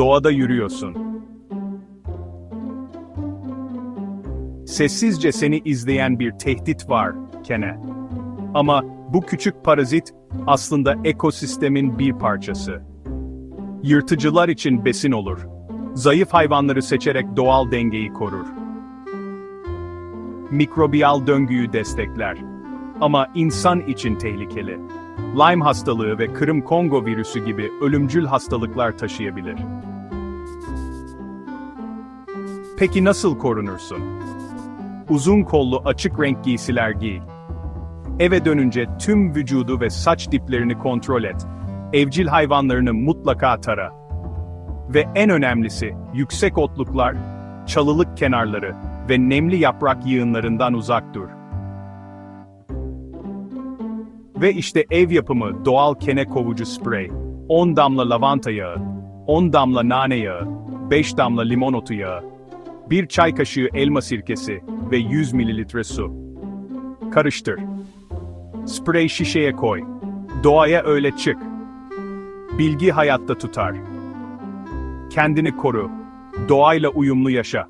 Doğada yürüyorsun. Sessizce seni izleyen bir tehdit var, Kene. Ama bu küçük parazit aslında ekosistemin bir parçası. Yırtıcılar için besin olur. Zayıf hayvanları seçerek doğal dengeyi korur. Mikrobiyal döngüyü destekler. Ama insan için tehlikeli. Lyme hastalığı ve Kırım Kongo virüsü gibi ölümcül hastalıklar taşıyabilir. Peki nasıl korunursun? Uzun kollu açık renk giysiler giy. Eve dönünce tüm vücudu ve saç diplerini kontrol et. Evcil hayvanlarını mutlaka tara. Ve en önemlisi, yüksek otluklar, çalılık kenarları ve nemli yaprak yığınlarından uzak dur. Ve işte ev yapımı doğal kene kovucu sprey. 10 damla lavanta yağı, 10 damla nane yağı, 5 damla limon otu yağı, 1 çay kaşığı elma sirkesi ve 100 mililitre su. Karıştır. Sprey şişeye koy. Doğaya öyle çık. Bilgi hayatta tutar. Kendini koru. Doğayla uyumlu yaşa.